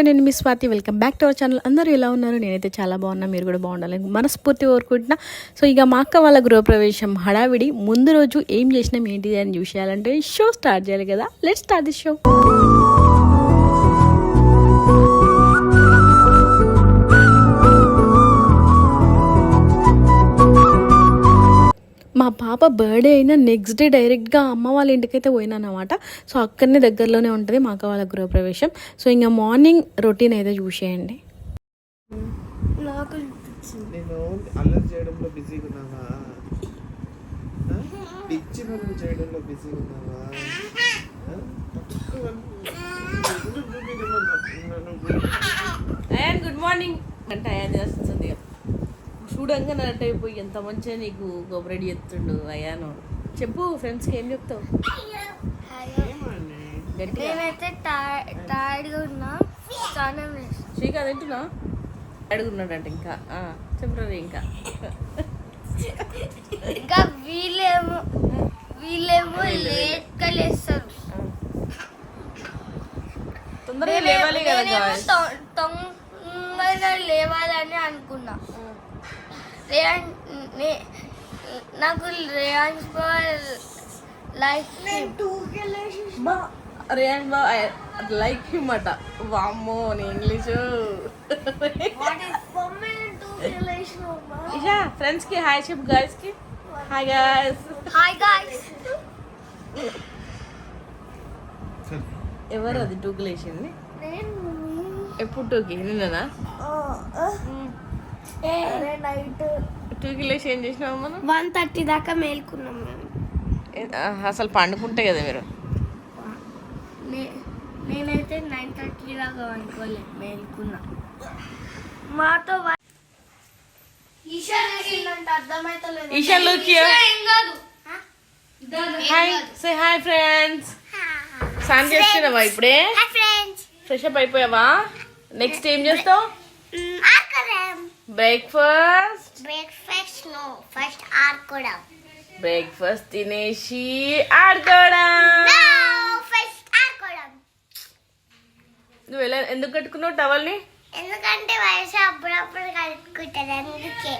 Hello నేను మీ Swathi. Welcome back to our channel. అందరూ ఎలా ఉన్నారు? నేనైతే చాలా బాగున్నా. మీరు కూడా బాగుండాలని మనస్ఫూర్తి కోరుకుంటున్నా. సో ఇక మా అక్క వాళ్ళ గృహప్రవేశం హడావిడి. ముందు రోజు ఏం చేసినాం ఏంటి అని చూసేయాలంటే షో స్టార్ట్ చేయాలి కదా. లెట్ స్టార్ట్ ది షో మా పాప బర్త్డే అయినా నెక్స్ట్ డే డైరెక్ట్గా అమ్మ వాళ్ళ ఇంటికైతే పోయినానమాట. సో అక్కడనే దగ్గరలోనే ఉంటుంది మా అక్క వాళ్ళ గృహప్రవేశం. సో ఇంకా మార్నింగ్ రొటీన్ అయితే చూసేయండి. నాకు నేను అల్లరి చేయడంలో బిజీగా ఉన్నావా? ఆ? పిచ్చి పనులు చేయడంలో బిజీగా ఉన్నావా? ఆ? తక్కువ. Ayaan good morning. అంటే చేస్తుంది. చూడంగా నట్ అయిపోయి ఎంత మంచిగా నీకు కోఆపరేట్ చేస్తుండు అయాను చెప్పు ఫ్రెండ్స్కి ఏం చెప్తావు? నేనైతే టైర్డ్గా ఉన్నా. శ్రీకాంత్ తింటున్నా? అడుగున్నాడంట ఇంకా. చెప్పరా ఇంకా. ఇంకా వీళ్ళేమో వీళ్ళేమో లేట్గా లేస్తారు. తొందరగా లేవాలి కదా తొందరగా లేవాలని అనుకున్నా. రేయాన్ నాకు రేయాన్స్ లైఫ్ రేయాన్ బా లైక్ హిమ్ అట. వామ్మో నీ ఇంగ్లీషు. ఇషా ఫ్రెండ్స్కి హాయ్ చెప్పు గర్ల్స్కి హాయ్ గర్ల్స్ హాయ్ గాయ్స్ ఎవరు అది టూకి లేచింది? ఎప్పుడు టూకి నిన్ననా? నైట్ టూకి లేచి ఏం చేసినావు మనం? వన్ థర్టీ దాకా మేల్కున్నాం మేము. అసలు పండుకుంటే కదా మీరు. నే- నేనైతే నైన్ థర్టీ దాకా అనుకోలే మేల్కున్నా. మాతో హాయ్ సే హాయ్ ఫ్రెండ్స్ స్నానం చేస్తున్నావా ఇప్పుడే? ఫ్రెండ్స్ ఫ్రెష్ అప్ అయిపోయావా? నెక్స్ట్ ఏం చేస్తావు? బ్రేక్ఫాస్ట్ బ్రేక్ఫాస్ట్ నో ఫస్ట్ ఆడుకోవడం. బ్రేక్ఫాస్ట్ తినేసి ఆడుకోవడం. ఫస్ట్ ఆడుకోవడం. నువ్వు ఎలా ఎందుకు కట్టుకున్నావు టవల్ని? ఎందుకంటే వయసు అప్పుడప్పుడు కలుపుకుంటుంది అందుకే.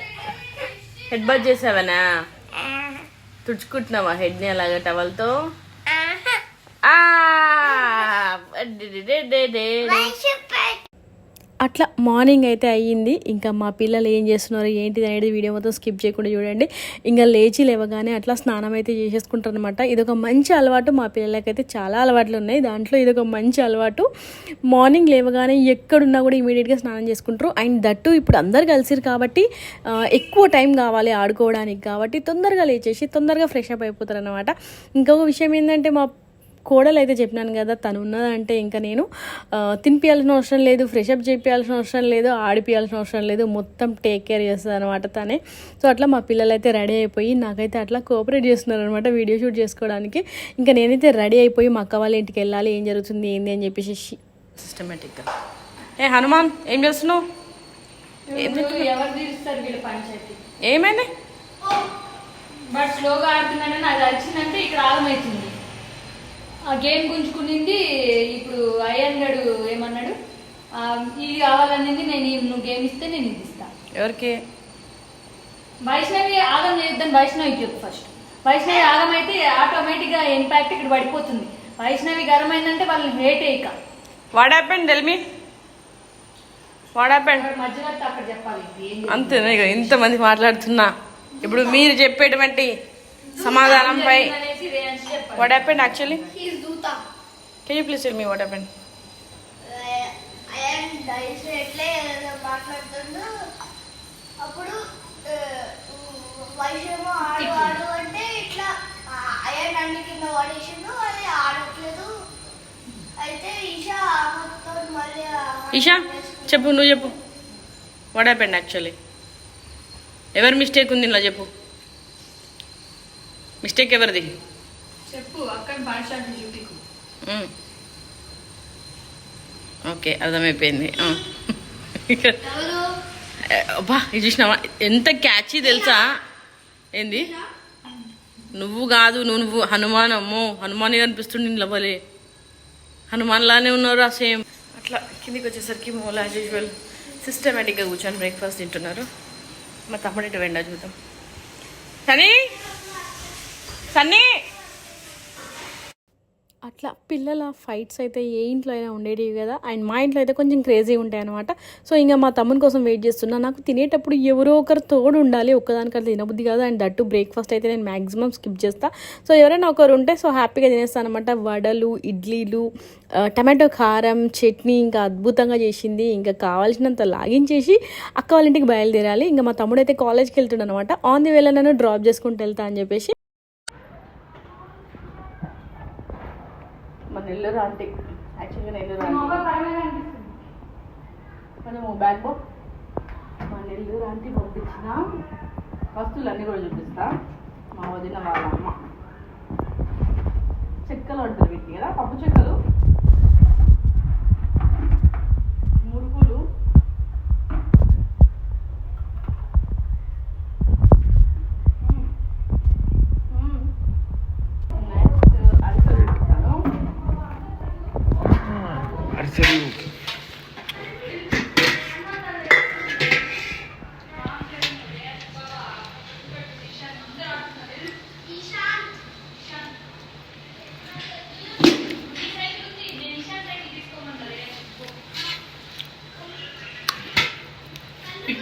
Head bath చేసావనా? తుడుచుకుంటున్నావా హెడ్ని అలాగా టవల్తో? ఆ డే డే డే డే. వయసు పెట్ అట్లా మార్నింగ్ అయితే అయ్యింది. ఇంకా మా పిల్లలు ఏం చేస్తున్నారు ఏంటిది అనేది వీడియో మొత్తం స్కిప్ చేయకుండా చూడండి. ఇంకా లేచి లేవగానే అట్లా స్నానం అయితే చేసేసుకుంటారు అనమాట ఇది ఒక మంచి అలవాటు మా పిల్లలకైతే చాలా అలవాట్లు ఉన్నాయి. దాంట్లో ఇది ఒక మంచి అలవాటు. మార్నింగ్ లేవగానే ఎక్కడున్నా కూడా ఇమీడియట్గా స్నానం చేసుకుంటారు. అండ్ దట్టు ఇప్పుడు అందరు కలిసిరు కాబట్టి ఎక్కువ టైం కావాలి ఆడుకోవడానికి కాబట్టి తొందరగా లేచేసి తొందరగా ఫ్రెష్ అప్ అయిపోతారు అనమాట ఇంకొక విషయం ఏంటంటే మా కోడలు అయితే చెప్పినాను కదా తను ఉన్నదంటే ఇంకా నేను ఆ, తినిపియాల్సిన అవసరం లేదు ఫ్రెష్ అప్ చేపియాల్సిన అవసరం లేదు ఆడిపియాల్సిన అవసరం లేదు మొత్తం టేక్ కేర్ చేస్తుంది అనమాట తనే. సో అట్లా మా పిల్లలు అయితే రెడీ అయిపోయి నాకైతే అట్లా కోఆపరేట్ చేస్తున్నారు అనమాట వీడియో షూట్ చేసుకోవడానికి. ఇంకా నేనైతే రెడీ అయిపోయి మా అక్క వాళ్ళ ఇంటికి వెళ్ళాలి ఏం జరుగుతుంది ఏంది అని చెప్పేసి సిస్టమేటిక్గా ఏ హనుమాన్ ఏం చేస్తున్నావు? ఏమైంది? బట్ స్లోగా ఆడుతున్నాడని నాకు వచ్చిందంటే ఇక్కడ ఆగమవుతుంది ఆ గేమ్ గుంజుకునింది ఇప్పుడు అయ్యన్ గడు ఏమన్నాడు? ఇది కావాలనేది నేను నువ్వు గేమ్ ఇస్తే నేను ఇది ఇస్తా. ఎవరికి? వైష్ణవి ఆగం లేదని వైష్ణవి చెప్పు ఫస్ట్. వైష్ణవి ఆగం అయితే ఆటోమేటిక్గా ఇంపాక్ట్ ఇక్కడ పడిపోతుంది. వైష్ణవి గరం అయిందంటే వాళ్ళని హేట్ ఇక. What happened tell me what చెప్పాలి. అంతేనే ఇక ఇంతమంది మాట్లాడుతున్నా. ఇప్పుడు మీరు చెప్పేటువంటి సమాధానంపై what happened actually can you please tell me what happened Ayyan డైస్ ఎట్లే మాట్లాడుతుండు అప్పుడు వైషేమో ఆడు ఆడు అంటే ఇట్లా అయ్యన్ అన్ని కింద పడేసిండు అది ఆడట్లేదు. అయితే ఈషా ఆమెతో మళ్ళీ ఈషా చెప్పు నువ్వు చెప్పు. వాట్ హ్యాపెండ్ యాక్చువల్లీ ఎవరి మిస్టేక్ ఉంది ఇలా చెప్పు. మిస్టేక్ ఎవరిది? చెప్పు అక్కడ భాషాన్ని చూపికు. మ్మ్. ఓకే అర్థమైపోయింది. అబ్బా ఇది చూసినావా? ఎంత క్యాచీ తెలుసా? ఏంది? నువ్వు కాదు నువ్వు నువ్వు హనుమాన్ అమ్మో హనుమాన్ కనిపిస్తుంది లవ్వలే హనుమాన్ లానే ఉన్నారు ఆ సేమ్. ఇట్లా కిందికి వచ్చేసరికి మోల్ యాజ్ యూజువల్ సిస్టమేటిక్గా కూర్చొని బ్రేక్ఫాస్ట్ తింటున్నారు. మా తమ్ముడు ఇటు వెండా చూద్దాం. సన్నీ సన్నీ! అట్లా పిల్లల ఫైట్స్ అయితే ఏ ఇంట్లో అయినా ఉండేటివి కదా. అండ్ మా ఇంట్లో అయితే కొంచెం క్రేజీ ఉంటాయి అనమాట సో ఇంకా మా తమ్ముని కోసం వెయిట్ చేస్తున్నా. నాకు తినేటప్పుడు ఎవరో ఒకరు తోడు ఉండాలి. ఒక్కదానికి తినబుద్ది కదా కాదు. అండ్ దట్టు బ్రేక్ఫాస్ట్ అయితే నేను మ్యాక్సిమం స్కిప్ చేస్తా. సో ఎవరైనా ఒకరు ఉంటే సో హ్యాపీగా తినేస్తాను అనమాట వడలు ఇడ్లీలు టమాటో కారం చట్నీ ఇంకా అద్భుతంగా చేసింది. ఇంకా కావాల్సినంత లాగించేసి అక్క వాళ్ళ ఇంటికి బయలుదేరాలి. ఇంకా మా తమ్ముడు అయితే కాలేజ్కి వెళ్తుండ అనమాట ఆన్ ది వేళ నన్ను డ్రాప్ చేసుకుంటూ వెళ్తా అని చెప్పేసి. మన నెల్లూరు ఆంటీ. యాక్చువల్గా నెల్లూరు ఆంటీ కొంచెం బ్యాగ్ మా నెల్లూరు ఆంటీ పంపించిన వస్తువులు అన్నీ కూడా చూపిస్తా. మా వదిన వాళ్ళ అమ్మ. చెక్కలు అంటారు వీటిని కదా పప్పు చెక్కలు. మురుకులు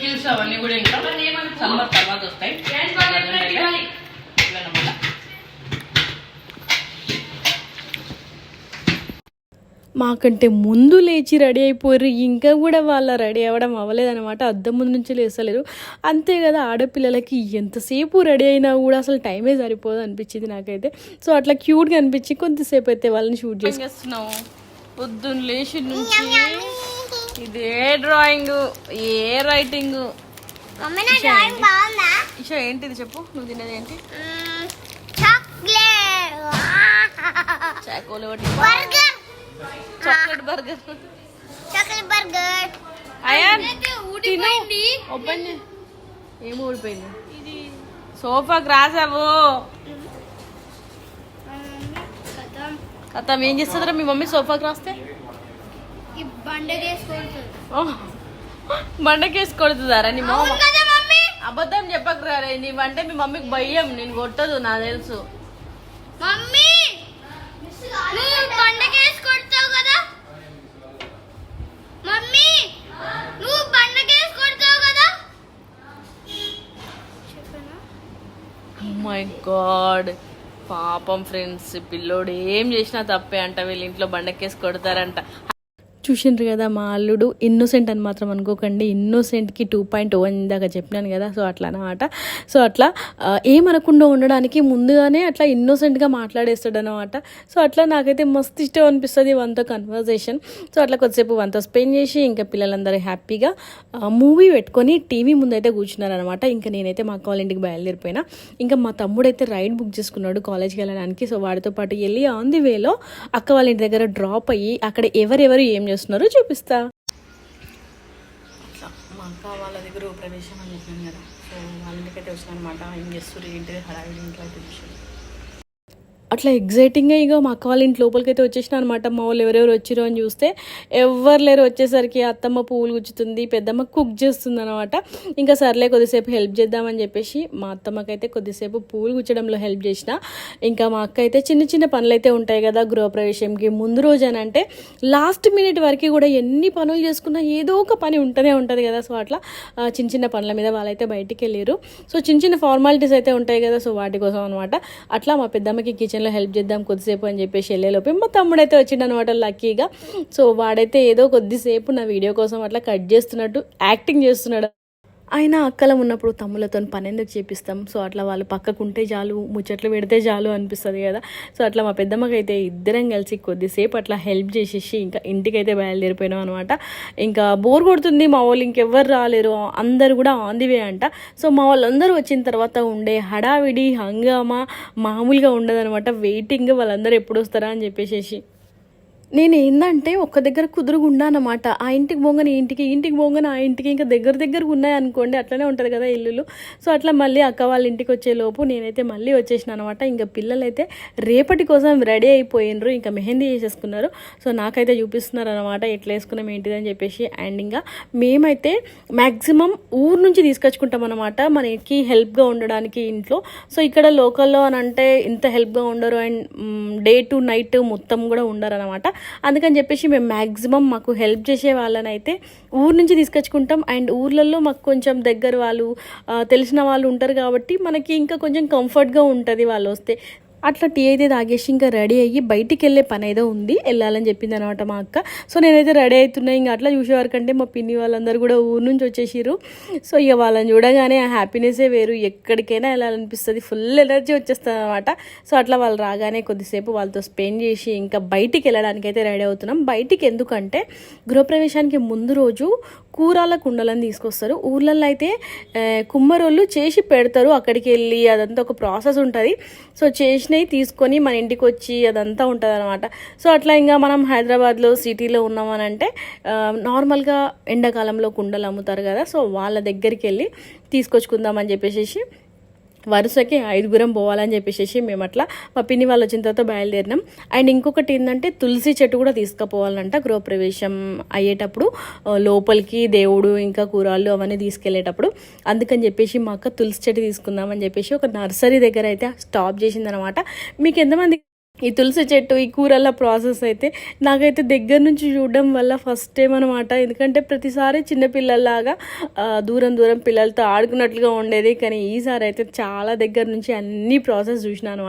పిక్కిల్స్ అవన్నీ కూడా ఇంకా సమ్మర్ తర్వాత వస్తాయి. మాకంటే ముందు లేచి రెడీ అయిపోయారు ఇంకా కూడా వాళ్ళ రెడీ అవ్వడం అవ్వలేదన్నమాట. అద్దం ముందు నుంచి లేస్తలేరు. అంతే కదా ఆడపిల్లలకి ఎంతసేపు రెడీ అయినా కూడా అసలు టైమే సరిపోదు అనిపించింది నాకైతే. సో అట్లా క్యూట్గా అనిపించి కొద్దిసేపు అయితే వాళ్ళని షూట్ ఏం చేసి చేస్తున్నావు? పొద్దున్న లేచి నుంచి ఇదే డ్రాయింగ్ ఏ రైటింగ్ ఇషా ఏంటిది చెప్పు? నువ్వు తినేది ఏంటి? Chocolate. Chocolate burger. Chocolate burger. Ayaan తిను. ఓపెన్ చేయి. ఏం ఊడిపోయింది? సోఫాకి రాసావు కథ. ఏం చేస్తుందిరా మీ మమ్మీ సోఫాకి రాస్తే ఈ బండకేసుకుంటుంది ఓ, బండకేసి కొడుతుందారా నీ మామ? అబద్ధం చెప్పకురా రే నీవంటే మీ మమ్మీకి భయం నేను కొట్టదు నాకు తెలుసు. మమ్మీ నువ్వు బండకేసి కొడతావు కదా? మమ్మీ నువ్వు బండకేసి కొడతావు కదా? మై గాడ్ పాపం ఫ్రెండ్స్ పిల్లోడు ఏం చేసినా తప్పే అంట వీళ్ళ ఇంట్లో బండకేసి కొడతారంట. చూసిండ్రు కదా మా అల్లుడు ఇన్నోసెంట్ అని మాత్రం అనుకోకండి. ఇన్నోసెంట్కి టూ పాయింట్ వన్ ఇందాక చెప్పినాను కదా సో అట్లా అనమాట సో అట్లా ఏమనకుండా ఉండడానికి ముందుగానే అట్లా ఇన్నోసెంట్గా మాట్లాడేస్తాడు అనమాట సో అట్లా నాకైతే మస్తు ఇష్టం అనిపిస్తుంది వన్తో కన్వర్జేషన్ సో అట్లా కొద్దిసేపు వంతో స్పెండ్ చేసి ఇంకా పిల్లలందరూ హ్యాపీగా మూవీ పెట్టుకొని టీవీ ముందైతే కూర్చున్నారనమాట ఇంకా నేనైతే మా అక్క ఇంటికి బయలుదేరిపోయినా. ఇంకా మా తమ్ముడైతే రైడ్ బుక్ చేసుకున్నాడు కాలేజ్కి వెళ్ళడానికి. సో వాడితో పాటు వెళ్ళి ఆన్ ది వేలో అక్క వాళ్ళ ఇంటి దగ్గర డ్రాప్ అయ్యి అక్కడ ఎవరెవరు ఏం చేస్తారు చేస్తున్నారో చూపిస్తా. అట్లా. మా అక్క వాళ్ళ దగ్గర ప్రవేశం అని చెప్పాను కదా. సో వాళ్ళ ఇంటికైతే వచ్చిన అనమాట ఏం చేస్తారు ఏంటి హడావిడి ఇంట్లో అయితే అట్లా ఎగ్జైటింగ్గా ఇక మా అక్క వాళ్ళ ఇంటి లోపలికి అయితే వచ్చేసిన అనమాట. మా వాళ్ళు ఎవరెవరు వచ్చిరో అని చూస్తే ఎవరు లేరు వచ్చేసరికి. అత్తమ్మ పువ్వులు గుచ్చుతుంది పెద్దమ్మ కుక్ చేస్తుంది అనమాట. ఇంకా సర్లే కొద్దిసేపు హెల్ప్ చేద్దామని చెప్పేసి మా అత్తమ్మకైతే కొద్దిసేపు పువ్వులు గుచ్చడంలో హెల్ప్ చేసిన. ఇంకా మా అక్క అయితే చిన్న చిన్న పనులు అయితే ఉంటాయి కదా గృహప్రవేశంకి. ముందు రోజు అని అంటే లాస్ట్ మినిట్ వరకు కూడా ఎన్ని పనులు చేసుకున్నా ఏదో ఒక పని ఉంటూనే ఉంటుంది కదా. సో అట్లా చిన్న చిన్న పనుల మీద వాళ్ళైతే బయటికి వెళ్ళారు సో చిన్న చిన్న ఫార్మాలిటీస్ అయితే ఉంటాయి కదా. సో వాటి కోసం అనమాట. అట్లా మా పెద్దమ్మకి కిచెన్ కిచెన్లో హెల్ప్ చేద్దాం కొద్దిసేపు అని చెప్పేసి వెళ్ళేలోపే మా తమ్ముడు అయితే వచ్చిండు అనమాట లక్కీగా. సో వాడైతే ఏదో కొద్దిసేపు నా వీడియో కోసం అట్లా కట్ చేస్తున్నట్టు యాక్టింగ్ చేస్తున్నాడు. ఆయన అక్కలం ఉన్నప్పుడు తమ్ములతో పని ఎందుకు చేపిస్తాం? సో అట్లా వాళ్ళు పక్కకుంటే చాలు ముచ్చట్లు పెడితే చాలు అనిపిస్తుంది కదా. సో అట్లా మా పెద్దమ్మకి అయితే ఇద్దరం కలిసి కొద్దిసేపు అట్లా హెల్ప్ చేసేసి ఇంకా ఇంటికైతే బయలుదేరిపోయినాం అనమాట ఇంకా బోర్ కొడుతుంది మా వాళ్ళు ఇంకెవ్వరు రాలేరు అందరు కూడా ఆన్ ది వే అంట. సో మా వాళ్ళందరూ వచ్చిన తర్వాత ఉండే హడావిడి హంగామా మామూలుగా ఉండదనమాట వెయిటింగ్ వాళ్ళందరూ ఎప్పుడు వస్తారా అని చెప్పేసి నేను ఏందంటే ఒక్క దగ్గర కుదురుగుండా అనమాట ఆ ఇంటికి పోగానే ఇంటికి ఇంటికి పోగానే ఆ ఇంటికి ఇంకా దగ్గర దగ్గర ఉన్నాయనుకోండి అట్లనే ఉంటుంది కదా ఇల్లులు. సో అట్లా మళ్ళీ అక్క వాళ్ళ ఇంటికి వచ్చేలోపు నేనైతే మళ్ళీ వచ్చేసిన అనమాట ఇంకా పిల్లలైతే రేపటి కోసం రెడీ అయిపోయినరు ఇంకా మెహందీ చేసేసుకున్నారు. సో నాకైతే చూపిస్తున్నారు అనమాట ఎట్లా వేసుకున్నాం ఏంటిది అని చెప్పేసి. అండ్ ఇంకా మేమైతే మ్యాక్సిమం ఊరు నుంచి తీసుకొచ్చుకుంటాం అనమాట మనకి హెల్ప్గా ఉండడానికి ఇంట్లో. సో ఇక్కడ లోకల్లో అని అంటే ఇంత హెల్ప్గా ఉండరు. అండ్ డే టు నైట్ మొత్తం కూడా ఉండరు అనమాట అందుకని చెప్పేసి మేము మ్యాక్సిమం మాకు హెల్ప్ చేసే వాళ్ళని అయితే ఊరు నుంచి తీసుకొచ్చుకుంటాం. అండ్ ఊర్లలో మాకు కొంచెం దగ్గర వాళ్ళు తెలిసిన వాళ్ళు ఉంటారు కాబట్టి మనకి ఇంకా కొంచెం కంఫర్ట్గా ఉంటుంది వాళ్ళు వస్తే. అట్లా టీ అయితే తాగేసి ఇంకా రెడీ అయ్యి బయటికి వెళ్ళే పని ఏదో ఉంది వెళ్ళాలని చెప్పింది అనమాట మా అక్క. సో నేనైతే రెడీ అవుతున్నా ఇంకా అట్లా చూసేవారికంటే మా పిన్ని వాళ్ళందరూ కూడా ఊరు నుంచి వచ్చేసారు సో ఇక వాళ్ళని చూడగానే ఆ హ్యాపీనెస్సే వేరు ఎక్కడికైనా వెళ్ళాలనిపిస్తుంది ఫుల్ ఎనర్జీ వచ్చేస్తుంది అనమాట సో అట్లా వాళ్ళు రాగానే కొద్దిసేపు వాళ్ళతో స్పెండ్ చేసి ఇంకా బయటికి వెళ్ళడానికి అయితే రెడీ అవుతున్నాం. బయటికి ఎందుకంటే గృహప్రవేశానికి ముందు రోజు కూరాల కుండలను తీసుకొస్తారు. ఊర్లలో అయితే కుమ్మరోళ్ళు చేసి పెడతారు అక్కడికి వెళ్ళి అదంతా ఒక ప్రాసెస్ ఉంటుంది. సో చేసి చేసినవి తీసుకొని మన ఇంటికి వచ్చి అదంతా ఉంటుంది అనమాట సో అట్లా ఇంకా మనం హైదరాబాద్లో సిటీలో ఉన్నామని అంటే నార్మల్గా ఎండాకాలంలో కుండలు అమ్ముతారు కదా సో వాళ్ళ దగ్గరికి వెళ్ళి తీసుకొచ్చుకుందామని చెప్పేసి వరుసకి ఐదుగురం పోవాలని చెప్పేసి మేము అట్లా మా పిన్ని వాళ్ళు వచ్చిన తర్వాత బయలుదేరినాం. అండ్ ఇంకొకటి ఏంటంటే తులసి చెట్టు కూడా తీసుకుపోవాలంట గృహప్రవేశం అయ్యేటప్పుడు. లోపలికి దేవుడు ఇంకా కూరలు అవన్నీ తీసుకెళ్ళేటప్పుడు అందుకని చెప్పేసి మా అక్క తులసి చెట్టు తీసుకుందామని చెప్పేసి ఒక నర్సరీ దగ్గర అయితే స్టాప్ చేసిందనమాట. మీకు ఎంతమంది ఈ తులసి చెట్టు ఈ కూరల ప్రాసెస్ అయితే నాకైతే దగ్గర నుంచి చూడడం వల్ల ఫస్ట్ టైం అనమాట ఎందుకంటే ప్రతిసారి చిన్నపిల్లల్లాగా దూరం దూరం పిల్లలతో ఆడుకున్నట్లుగా ఉండేది. కానీ ఈసారి అయితే చాలా దగ్గర నుంచి అన్ని ప్రాసెస్ చూసినాను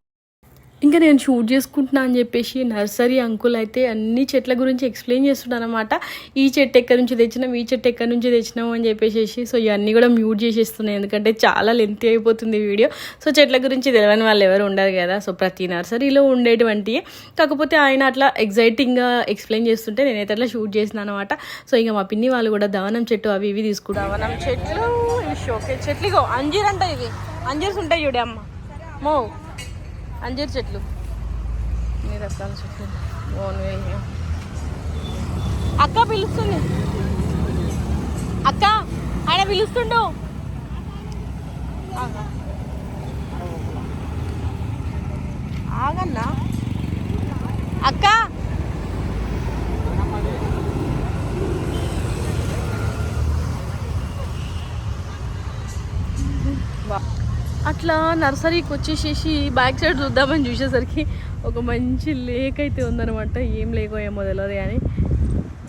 ఇంకా నేను షూట్ చేసుకుంటున్నా అని చెప్పేసి నర్సరీ అంకుల్ అయితే అన్ని చెట్ల గురించి ఎక్స్ప్లెయిన్ చేస్తున్నాను అనమాట ఈ చెట్టు ఎక్కడి నుంచి తెచ్చినాం ఈ చెట్టు ఎక్కడి నుంచి తెచ్చినాం అని చెప్పేసి సో ఇవన్నీ కూడా మ్యూట్ చేసేస్తున్నాయి. ఎందుకంటే చాలా లెంత్ అయిపోతుంది వీడియో సో చెట్ల గురించి తెలియని వాళ్ళు ఎవరు ఉండరు కదా. సో ప్రతి నర్సరీలో ఉండేటువంటి కాకపోతే ఆయన అట్లా ఎగ్జైటింగ్గా ఎక్స్ప్లెయిన్ చేస్తుంటే నేనైతే అట్లా షూట్ చేసినాను అనమాట సో ఇంకా మా పిన్ని వాళ్ళు కూడా దవనం చెట్టు అవి ఇవి తీసుకుంటాం దవనం చెట్లు ఇవి షోకే చెట్లు. ఇగో అంజీర్ అంట ఇవి అంజీర్స్ ఉంటాయి చూడే అమ్మ. మో. అంజీర్ చెట్లు. మీరు రకాల చెట్లు. బాగున్నాయి అక్క పిలుస్తుంది. అక్క ఆయన పిలుస్తుండు. ఆగన్నా. అక్క. అట్లా నర్సరీకి వచ్చేసేసి బ్యాక్ సైడ్ చూద్దామని చూసేసరికి ఒక మంచి లేక్ అయితే ఉందనమాట ఏం లేకో ఏమో తెలియదు కానీ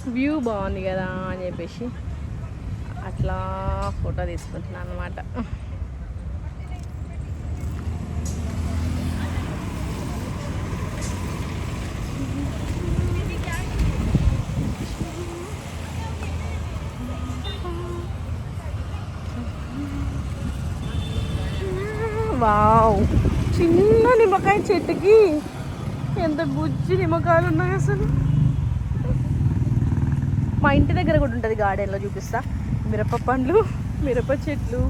వ్యూ బాగుంది కదా అని చెప్పేసి అట్లా ఫోటో తీసుకుంటున్నాను అనమాట వావ్. చిన్న నిమ్మకాయ చెట్టుకి ఎంత బుజ్జి నిమ్మకాయలు ఉన్నాయి అసలు. మా ఇంటి దగ్గర కూడా ఉంటుంది గార్డెన్లో చూపిస్తా. మిరప పండ్లు మిరప చెట్లు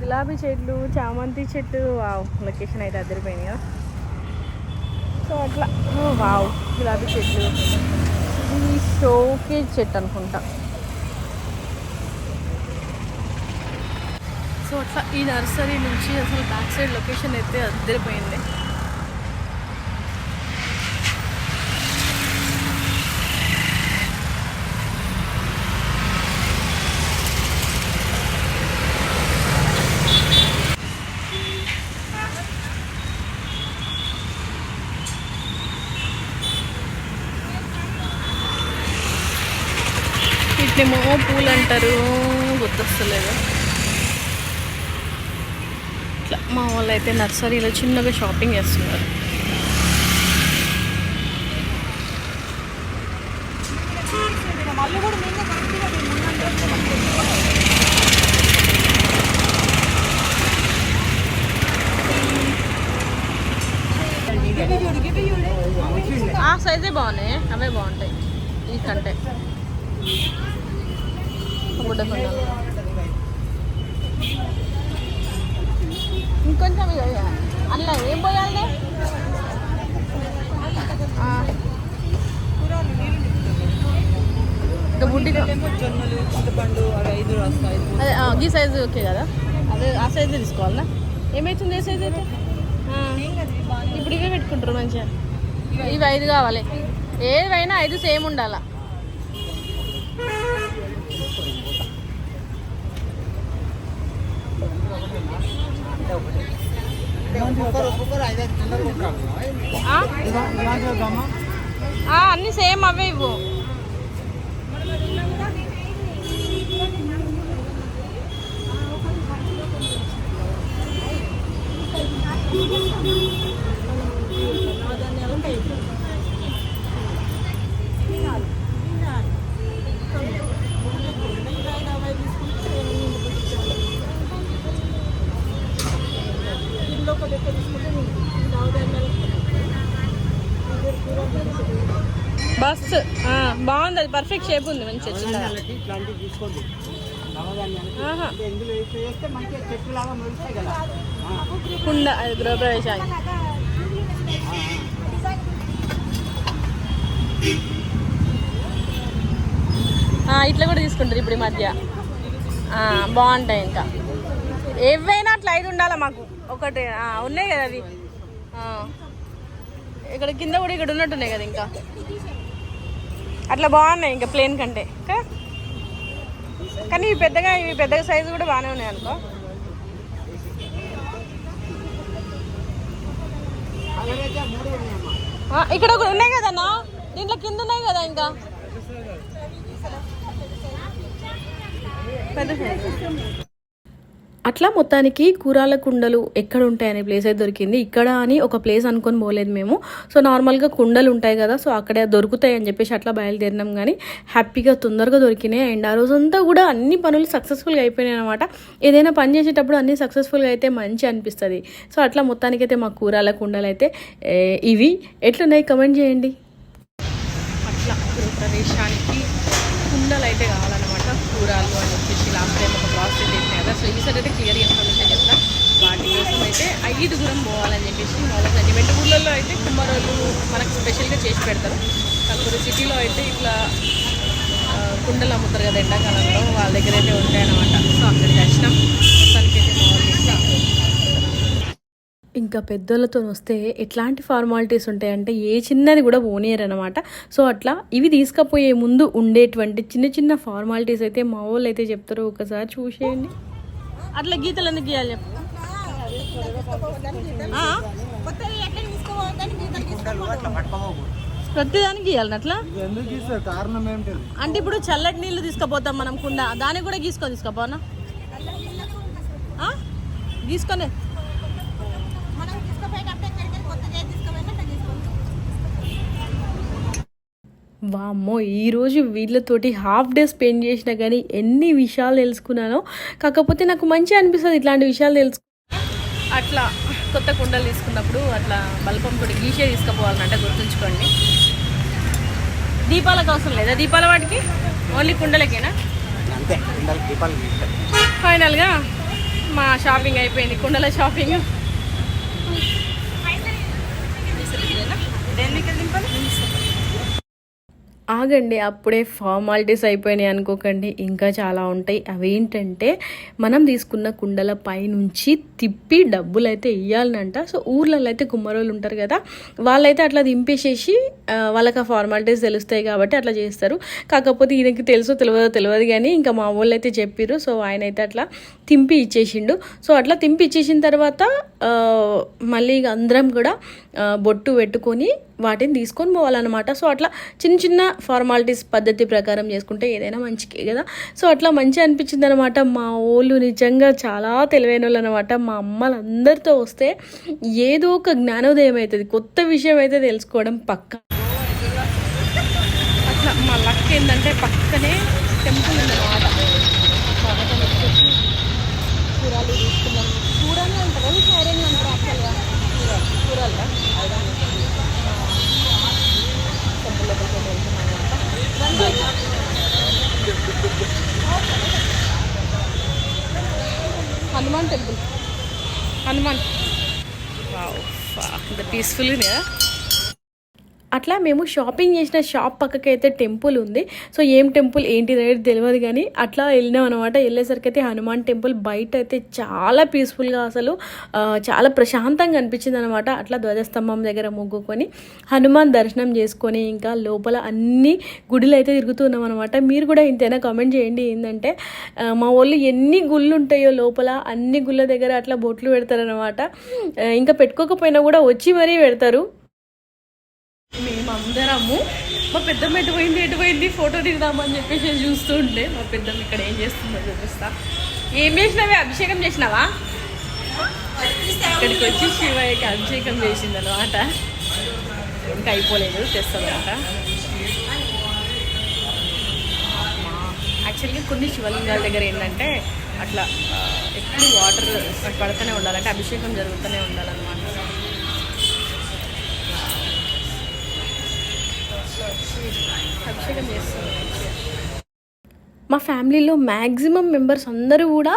గులాబీ చెట్లు చామంతి చెట్టు. వావ్ లొకేషన్ అయితే అదిరిపోయింది కదా. సో అట్లా. వావ్ గులాబీ చెట్లు. ఇది షోకేజ్ చెట్టు అనుకుంటా. సో అట్లా ఈ నర్సరీ నుంచి అసలు బ్యాక్ సైడ్ లొకేషన్ అయితే అద్దరిపోయింది. వీటినేమో పూలు అంటారు గుర్తొస్తలేదు. మా వాళ్ళు అయితే నర్సరీలో చిన్నగా షాపింగ్ చేస్తున్నారు. ఆ సైజే బాగున్నాయి అవే బాగుంటాయి ఈ కంటే. గుడ్డ ఇంకొంచెం ఇక అందులో ఏం పోయాలి? అదే ఈ సైజు ఓకే కదా? అదే ఆ సైజు తీసుకోవాలా? ఏమవుతుంది ఏ సైజు అయితే? ఇప్పుడు ఇవే పెట్టుకుంటారు మంచిగా. ఇవి ఐదు కావాలి. ఏవైనా ఐదు సేమ్ ఉండాలా? అన్నీ సేమ్ అవే ఇవ్వు. బస్. బాగుంది అది పర్ఫెక్ట్ షేప్ ఉంది ఆ, కుండ అది గృహప్రవేశానికి ఇట్లా కూడా తీసుకుంటారు ఇప్పుడు ఈ మధ్య. బాగుంటాయి ఇంకా. ఏవైనా అట్లా ఐదు ఉండాలి మాకు? ఒకటి ఉన్నాయి కదా అవి. ఇక్కడ కింద కూడా ఇక్కడ ఉన్నట్టున్నాయి కదా ఇంకా. అట్లా బాగున్నాయి ఇంకా ప్లేన్ కంటే. కానీ ఇవి పెద్దగా ఇవి పెద్దగా సైజు కూడా బాగానే ఉన్నాయి అనుకో. ఇక్కడ ఒక ఉన్నాయి కదన్నా దీంట్లో కింద ఉన్నాయి కదా ఇంకా? పెద్ద. అట్లా మొత్తానికి కూరాల కుండలు ఎక్కడ ఉంటాయనే ప్లేస్ అయితే దొరికింది. ఇక్కడ అని ఒక ప్లేస్ అనుకొని పోలేదు మేము. సో నార్మల్గా కుండలు ఉంటాయి కదా సో అక్కడే దొరుకుతాయి అని చెప్పేసి అట్లా బయలుదేరినాం. కానీ హ్యాపీగా తొందరగా దొరికినాయి. అండ్ ఆ రోజంతా కూడా అన్ని పనులు సక్సెస్ఫుల్గా అయిపోయినాయి అనమాట ఏదైనా పని చేసేటప్పుడు అన్ని సక్సెస్ఫుల్గా అయితే మంచి అనిపిస్తుంది. సో అట్లా మొత్తానికి అయితే మా కూరాల కుండలు అయితే ఇవి. ఎట్లున్నాయి? కమెంట్ చేయండి అట్లా గృహప్రవేశానికి కుండలు అయితే కావాలన్నమాట కూరలు అని చెప్పేసి లాస్ట్ టైం ఒక ప్రాసెస్ సో అయితే క్లియర్ ఇన్ఫర్మేషన్ చెప్తా. వాటి కోసం అయితే ఐదుగురం పోవాలని చెప్పేసి మామూలుగా సెంటిమెంట్ ఊళ్ళల్లో అయితే కుమ్మరోళ్ళు మనకు స్పెషల్గా చేసి పెడతారు. కాకపోతే సిటీలో అయితే ఇట్లా కుండలు అమ్ముతారు కదా ఎండాకాలంలో వాళ్ళ దగ్గర అయితే ఉంటాయన్నమాట. సో అక్కడికి వచ్చినాం. మొత్తానికి అయితే ఇంకా పెద్దోళ్ళతో వస్తే ఎట్లాంటి ఫార్మాలిటీస్ ఉంటాయంటే ఏ చిన్నది కూడా ఓనియర్ అనమాట సో అట్లా ఇవి తీసుకపోయే ముందు ఉండేటువంటి చిన్న చిన్న ఫార్మాలిటీస్ అయితే మా వాళ్ళు అయితే చెప్తారు. ఒకసారి చూసేయండి. అట్లా గీతలు ఎందుకు గీయాలి చెప్పు? ప్రతిదానికి గీయాలి అట్లా? కారణం ఏంటి? అంటే ఇప్పుడు చల్లటి నీళ్ళు తీసుకుపోతాం మనం కుండ. దానికి కూడా గీసుకొని తీసుకుపోనా? గీసుకొని వామ్మో ఈరోజు వీళ్ళతోటి హాఫ్ డే స్పెండ్ చేసినా కానీ ఎన్ని విషయాలు తెలుసుకున్నానో. కాకపోతే నాకు మంచిగా అనిపిస్తుంది ఇట్లాంటి విషయాలు తెలుసు అట్లా కొత్త కుండలు తీసుకున్నప్పుడు అట్లా బల్పం కూడా గీసే తీసుకుపోవాలంటే గుర్తుంచుకోండి. దీపాలకు అవసరం లేదా? దీపాల వాటికి? ఓన్లీ కుండలకేనా? దీపాలు ఫైనల్గా మా షాపింగ్ అయిపోయింది కుండల షాపింగ్. ఆగండి అప్పుడే ఫార్మాలిటీస్ అయిపోయినాయి అనుకోకండి. ఇంకా చాలా ఉంటాయి. అవేంటంటే మనం తీసుకున్న కుండల పైనుంచి తిప్పి డబ్బులు అయితే ఇవ్వాలనంట సో ఊర్లలో అయితే కుమ్మరోళ్ళు ఉంటారు కదా వాళ్ళైతే అట్లా దింపేసేసి వాళ్ళకి ఆ ఫార్మాలిటీస్ తెలుస్తాయి కాబట్టి అట్లా చేస్తారు. కాకపోతే ఈయనకి తెలుసో తెలియదో తెలియదు కానీ ఇంకా మా వాళ్ళు అయితే చెప్పిర్రు. సో ఆయన అయితే అట్లా తింపి ఇచ్చేసిండు. సో అట్లా తింపి ఇచ్చేసిన తర్వాత మళ్ళీ ఇక అందరం కూడా బొట్టు పెట్టుకొని వాటిని తీసుకొని పోవాలన్నమాట. సో అట్లా చిన్న చిన్న ఫార్మాలిటీస్ పద్ధతి ప్రకారం చేసుకుంటే ఏదైనా మంచికే కదా. సో అట్లా మంచి అనిపించింది అనమాట మా వాళ్ళు నిజంగా చాలా తెలివైన వాళ్ళు అనమాట మా అమ్మలందరితో వస్తే ఏదో ఒక జ్ఞానోదయం అవుతుంది కొత్త విషయం అయితే తెలుసుకోవడం పక్క. అట్లా మా లక్ ఏంటంటే పక్కనే టెంపుల్ ఉందన్నమాట కాబట్టి వచ్చేసి కూరలు తీసుకున్నాం కూరలు అంటారా సైరన్ అంటారా యాక్చువల్గా కూరలు టెంపుల్ లోపలికి వెళ్తున్నాం అనమాట హనుమాన్ టెంపుల్. హనుమాన్. వావ్ ఇంత పీస్ఫుల్ కదా అట్లా మేము షాపింగ్ చేసిన షాప్ పక్కకి అయితే టెంపుల్ ఉంది. సో ఏం టెంపుల్ ఏంటి అనేది తెలియదు కానీ అట్లా వెళ్ళినాం అనమాట వెళ్ళేసరికి అయితే హనుమాన్ టెంపుల్ బయట అయితే చాలా పీస్ఫుల్గా అసలు చాలా ప్రశాంతంగా అనిపించింది అనమాట అట్లా ధ్వజస్తంభం దగ్గర మొగ్గుకొని హనుమాన్ దర్శనం చేసుకొని ఇంకా లోపల అన్ని గుడులు అయితే తిరుగుతున్నాం అనమాట మీరు కూడా ఇంతైనా కామెంట్ చేయండి. ఏంటంటే మా వాళ్ళు ఎన్ని గుళ్ళు ఉంటాయో లోపల అన్ని గుళ్ళ దగ్గర అట్లా బొట్లు పెడతారనమాట ఇంకా పెట్టుకోకపోయినా కూడా వచ్చి మరీ పెడతారు. మేమందరము మా పెద్దమ్మ ఎటు పోయింది ఎటు పోయింది ఫోటో దిగుదామని చెప్పేసి చూస్తూ మా పెద్దమ్మ ఇక్కడ ఏం చేస్తుందో చూపిస్తా. ఏం చేసినావే? అభిషేకం చేసినావా? ఇక్కడికి వచ్చి శివయ్యకి అభిషేకం చేసింది అనమాట ఇంకా అయిపోలేదు తెస్తామన్నమాట యాక్చువల్గా కొన్ని శివలింగాల దగ్గర ఏంటంటే అట్లా ఎప్పుడు వాటర్ పడుతూనే ఉండాలంటే అభిషేకం జరుగుతూనే ఉండాలన్నమాట. అభిషేకం చేస్తాను మా ఫ్యామిలీలో మ్యాక్సిమం మెంబర్స్ అందరూ కూడా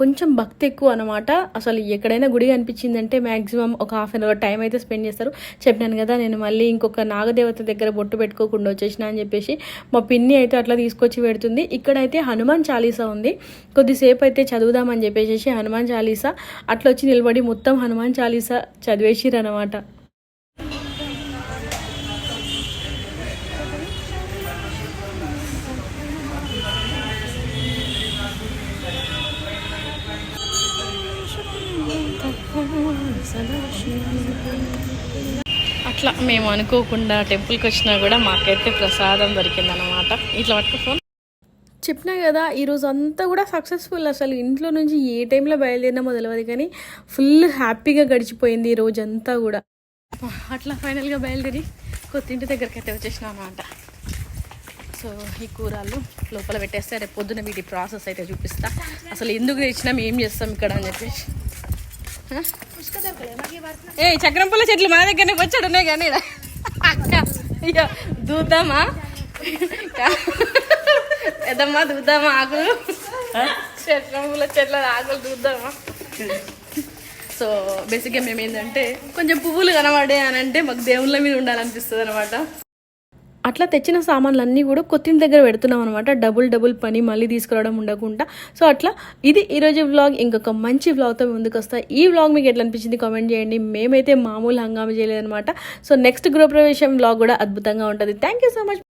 కొంచెం భక్తి ఎక్కువ అనమాట అసలు ఎక్కడైనా గుడి అనిపించిందంటే మ్యాక్సిమం ఒక హాఫ్ అన్ అవర్ టైం అయితే స్పెండ్ చేస్తారు. చెప్పినాను కదా నేను మళ్ళీ ఇంకొక నాగదేవత దగ్గర బొట్టు పెట్టుకోకుండా వచ్చేసిన అని చెప్పేసి మా పిన్ని అయితే అట్లా తీసుకొచ్చి పెడుతుంది. ఇక్కడైతే హనుమాన్ చాలీసా ఉంది. కొద్దిసేపు అయితే చదువుదామని చెప్పేసి హనుమాన్ చాలీసా అట్లా వచ్చి నిలబడి మొత్తం హనుమాన్ చాలీసా చదివేసిరు అట్లా మేము అనుకోకుండా టెంపుల్కి వచ్చినా కూడా మాకైతే ప్రసాదం దొరికిందనమాట ఇట్లా పట్టుకో ఫోన్. చెప్పినా కదా ఈరోజు అంతా కూడా సక్సెస్ఫుల్ అసలు. ఇంట్లో నుంచి ఏ టైంలో బయలుదేరినామో తెలియదు కానీ ఫుల్ హ్యాపీగా గడిచిపోయింది ఈ రోజు అంతా కూడా అట్లా ఫైనల్గా బయలుదేరి కొత్త ఇంటి దగ్గరికి అయితే వచ్చేసినాం అనమాట సో ఈ కూరలు లోపల పెట్టేస్తే రేపు పొద్దున వీటి ప్రాసెస్ అయితే చూపిస్తా. అసలు ఎందుకు తెచ్చినాం ఏం చేస్తాం ఇక్కడ అని చెప్పేసి? ఏ చక్రం పుల్ల చెట్లు మా దగ్గరనే వచ్చాడు ఉన్నాయి కానీ అయ్యో దూద్దామా? పెద్దమ్మా దూద్దామా ఆకులు? చక్రం పుల్ల చెట్ల ఆకులు దూద్దామా? సో బేసిక్గా మేము ఏంటంటే కొంచెం పువ్వులు కనబడే అని అంటే మాకు దేవుళ్ళ మీద ఉండాలనిపిస్తుంది అనమాట అట్లా తెచ్చిన సామాన్లు అన్నీ కూడా కొత్తింటి దగ్గర పెడుతున్నాం అనమాట డబుల్ డబుల్ పని మళ్ళీ తీసుకురావడం ఉండకుండా. సో అట్లా ఇది ఈరోజు వ్లాగ్ ఇంకొక మంచి వ్లాగ్తో ముందుకు వస్తా. ఈ వ్లాగ్ మీకు ఎట్లా అనిపించింది కామెంట్ చేయండి. మేమైతే మామూలు హంగామా చేయలేదనమాట సో నెక్స్ట్ గృహప్రవేశం వ్లాగ్ కూడా అద్భుతంగా ఉంటుంది. Thank you so much